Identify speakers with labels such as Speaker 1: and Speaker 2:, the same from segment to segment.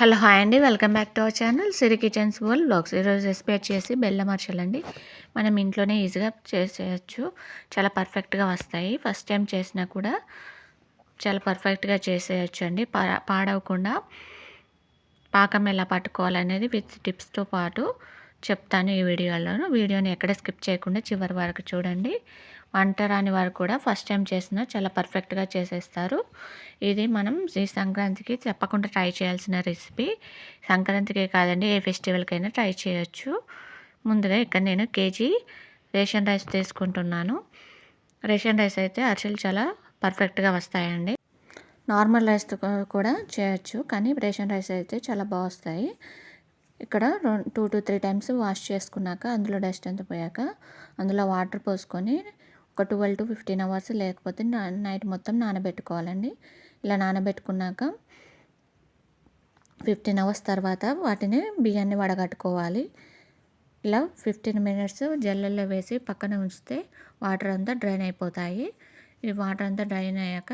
Speaker 1: Hello hi అండి. Welcome back to our channel Siri kitchens world blogs. ఈరోజు recipe వచ్చేసి బెల్లం అర్చలండి మనం ఇంట్లోనే ఈజీగా చేసేయచ్చు. చాలా పర్ఫెక్ట్గా వస్తాయి. ఫస్ట్ టైం చేసినా కూడా చాలా పర్ఫెక్ట్గా చేసేయచ్చు అండి పా పాడవకుండా పాకం ఎలా పట్టుకోవాలనేది విత్ టిప్స్తో పాటు చెప్తాను ఈ వీడియోలో వీడియోని ఎక్కడ స్కిప్ చేయకుండా చివరి వరకు చూడండి. వంట రాని వారు కూడా ఫస్ట్ టైం చేసినా చాలా పర్ఫెక్ట్గా చేసేస్తారు. ఇది మనం ఈ సంక్రాంతికి తప్పకుండా ట్రై చేయాల్సిన రెసిపీ. సంక్రాంతికే కాదండి ఏ ఫెస్టివల్కైనా ట్రై చేయొచ్చు. ముందుగా ఇక్కడ నేను కేజీ రేషన్ రైస్ తీసుకుంటున్నాను. రేషన్ రైస్ అయితే అరిసెలు చాలా పర్ఫెక్ట్గా వస్తాయండి. నార్మల్ రైస్తో కూడా చేయొచ్చు కానీ రేషన్ రైస్ అయితే చాలా బాగా వస్తాయి. ఇక్కడ two to three times wash చేసుకున్నాక అందులో డస్ట్ అంతా పోయాక అందులో వాటర్ పోసుకొని ఒక ట్వెల్వ్ టు ఫిఫ్టీన్ అవర్స్ లేకపోతే నైట్ మొత్తం నానబెట్టుకోవాలండి. ఇలా నానబెట్టుకున్నాక ఫిఫ్టీన్ అవర్స్ తర్వాత వాటిని బియ్యాన్ని వడగట్టుకోవాలి. ఇలా ఫిఫ్టీన్ మినిట్స్ జల్లల్లో వేసి పక్కన ఉంచితే వాటర్ అంతా డ్రైన్ అయిపోతాయి. ఈ వాటర్ అంతా డ్రైన్ అయ్యాక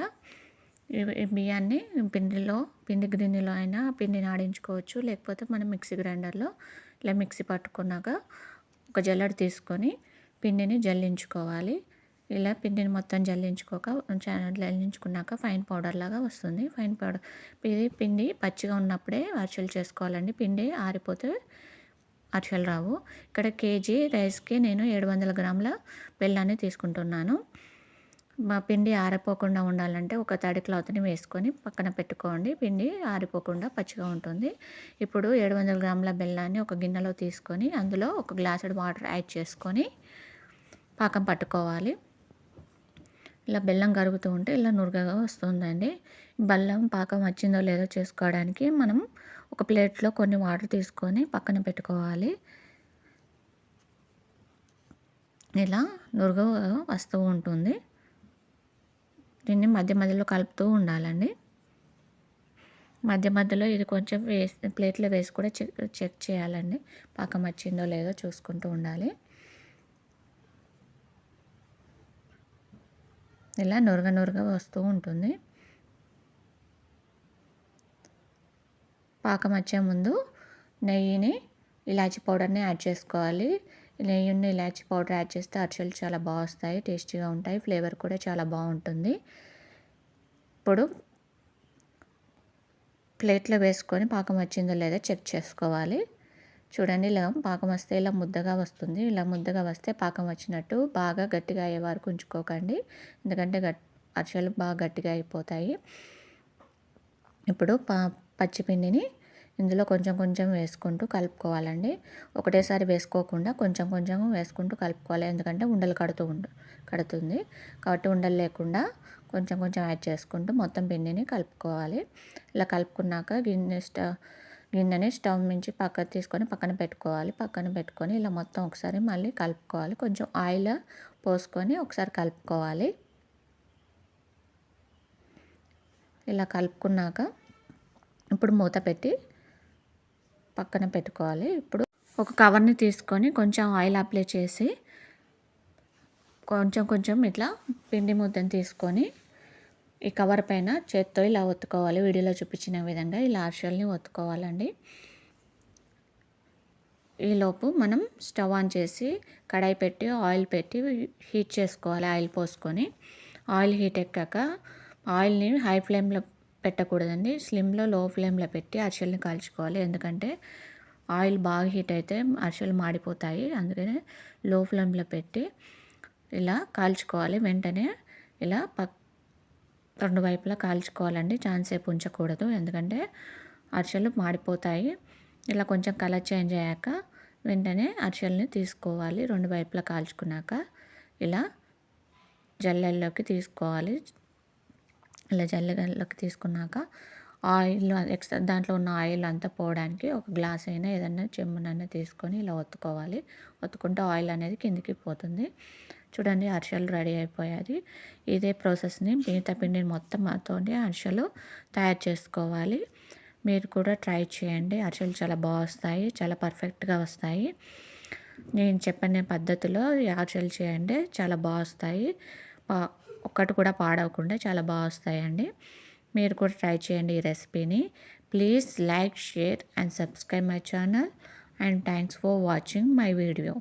Speaker 1: బియ్యాన్ని పిండిలో పిండి గిన్నెలో అయినా పిండిని ఆడించుకోవచ్చు. లేకపోతే మనం మిక్సీ గ్రైండర్లో ఇలా మిక్సీ పట్టుకున్నాక ఒక జల్లడి తీసుకొని పిండిని జల్లించుకోవాలి. ఇలా పిండిని మొత్తం జల్లించుకోక జల్లించుకున్నాక ఫైన్ పౌడర్ లాగా వస్తుంది. ఫైన్ పౌడర్ ఇది పిండి పచ్చిగా ఉన్నప్పుడే అరిసెలు చేసుకోవాలండి. పిండి ఆరిపోతే అరిసెలు రావు. ఇక్కడ కేజీ రైస్కి నేను ఏడు వందల గ్రాముల బెల్లాన్ని తీసుకుంటున్నాను. మా పిండి ఆరిపోకుండా ఉండాలంటే ఒక తడి క్లాత్ని వేసుకొని పక్కన పెట్టుకోండి. పిండి ఆరిపోకుండా పచ్చిగా ఉంటుంది. ఇప్పుడు ఏడు వందల గ్రాముల బెల్లాన్ని ఒక గిన్నెలో తీసుకొని అందులో ఒక గ్లాసుడ్ వాటర్ యాడ్ చేసుకొని పాకం పట్టుకోవాలి. ఇలా బెల్లం కరుగుతూ ఉంటే ఇలా నురగగా వస్తుందండి. బెల్లం పాకం వచ్చిందో లేదో చేసుకోవడానికి మనం ఒక ప్లేట్లో కొన్ని వాటర్ తీసుకొని పక్కన పెట్టుకోవాలి. ఇలా నురగగా వస్తూ ఉంటుంది. దీన్ని మధ్య మధ్యలో కలుపుతూ ఉండాలండి. మధ్య మధ్యలో ఇది కొంచెం వేసి ప్లేట్లో వేసి కూడా చెక్ చెక్ చేయాలండి. పాకం వచ్చిందో లేదో చూసుకుంటూ ఉండాలి. ఇలా నురగ నురగ వస్తూ ఉంటుంది. పాకం వచ్చే ముందు నెయ్యిని ఇలాచి పౌడర్ని యాడ్ చేసుకోవాలి. నెయ్యిని ఇలాచి పౌడర్ యాడ్ చేస్తే అరిసెలు చాలా బాగా వస్తాయి టేస్టీగా ఉంటాయి ఫ్లేవర్ కూడా చాలా బాగుంటుంది. ఇప్పుడు ప్లేట్లో వేసుకొని పాకం వచ్చిందో లేదో చెక్ చేసుకోవాలి. చూడండి ఇలా పాకం వస్తే ఇలా ముద్దగా వస్తుంది. ఇలా ముద్దగా వస్తే పాకం వచ్చినట్టు బాగా గట్టిగా అయ్యే వరకు ఉంచుకోకండి. ఎందుకంటే గట్ అరిసెలు బాగా గట్టిగా అయిపోతాయి. ఇప్పుడు పా పచ్చిపిండిని ఇందులో కొంచెం కొంచెం వేసుకుంటూ కలుపుకోవాలండి. ఒకటేసారి వేసుకోకుండా కొంచెం కొంచెం వేసుకుంటూ కలుపుకోవాలి. ఎందుకంటే ఉండలు కడుతూ ఉండు కడుతుంది. కాబట్టి ఉండలు లేకుండా కొంచెం కొంచెం యాడ్ చేసుకుంటూ మొత్తం పిండిని కలుపుకోవాలి. ఇలా కలుపుకున్నాక గిన్నె స్టవ్ గిన్నెని స్టవ్ నుంచి పక్కకు తీసుకొని పక్కన పెట్టుకోవాలి. పక్కన పెట్టుకొని ఇలా మొత్తం ఒకసారి మళ్ళీ కలుపుకోవాలి. కొంచెం ఆయిల్ పోసుకొని ఒకసారి కలుపుకోవాలి. ఇలా కలుపుకున్నాక ఇప్పుడు మూత పెట్టి పక్కన పెట్టుకోవాలి. ఇప్పుడు ఒక కవర్ని తీసుకొని కొంచెం ఆయిల్ అప్లై చేసి కొంచెం కొంచెం ఇట్లా పిండి ముద్దను తీసుకొని ఈ కవర్ పైన చేత్తో ఇలా ఒత్తుకోవాలి. వీడియోలో చూపించిన విధంగా ఇలా అరిసెల్ని ఒత్తుకోవాలండి. ఈలోపు మనం స్టవ్ ఆన్ చేసి కడాయి పెట్టి ఆయిల్ పెట్టి హీట్ చేసుకోవాలి. ఆయిల్ పోసుకొని ఆయిల్ హీట్ ఎక్కాక ఆయిల్ని హై ఫ్లేమ్లో పెట్టకూడదండి. స్లిమ్లో లో ఫ్లేమ్లో పెట్టి అరిసెల్ని కాల్చుకోవాలి. ఎందుకంటే ఆయిల్ బాగా హీట్ అయితే అరిసెలు మాడిపోతాయి. అందుకనే లో ఫ్లేమ్లో పెట్టి ఇలా కాల్చుకోవాలి. వెంటనే ఇలా పక్ రెండు వైపులా కాల్చుకోవాలండి. ఛాన్స్ సేపు ఉంచకూడదు. ఎందుకంటే అరిసెలు మాడిపోతాయి. ఇలా కొంచెం కలర్ చేంజ్ అయ్యాక వెంటనే అరిసెల్ని తీసుకోవాలి. రెండు వైపులా కాల్చుకున్నాక ఇలా జల్లెల్లోకి తీసుకోవాలి. ఇలా జల్లెల్లోకి తీసుకున్నాక ఆయిల్ ఎక్స్ట్రా దాంట్లో ఉన్న ఆయిల్ అంతా పోవడానికి ఒక గ్లాస్ అయినా ఏదైనా చెమ్మునైనా తీసుకొని ఇలా ఒత్తుకోవాలి. ఒత్తుకుంటే ఆయిల్ అనేది కిందికి పోతుంది. చూడండి అరిసెలు రెడీ అయిపోయాయి. ఇదే ప్రాసెస్ని మిగతా పిండిని మొత్తం తోటి అరిసెలు తయారు చేసుకోవాలి. మీరు కూడా ట్రై చేయండి. అరిసెలు చాలా బాగా వస్తాయి. చాలా పర్ఫెక్ట్గా వస్తాయి. నేను చెప్పిన పద్ధతిలో అరిసెలు చేయండి. చాలా బాగా వస్తాయి. ఒక్కటి కూడా పాడవకుండా చాలా బాగా వస్తాయండి. మీరు కూడా ట్రై చేయండి ఈ రెసిపీని. Please like share and subscribe my channel and thanks for watching my video.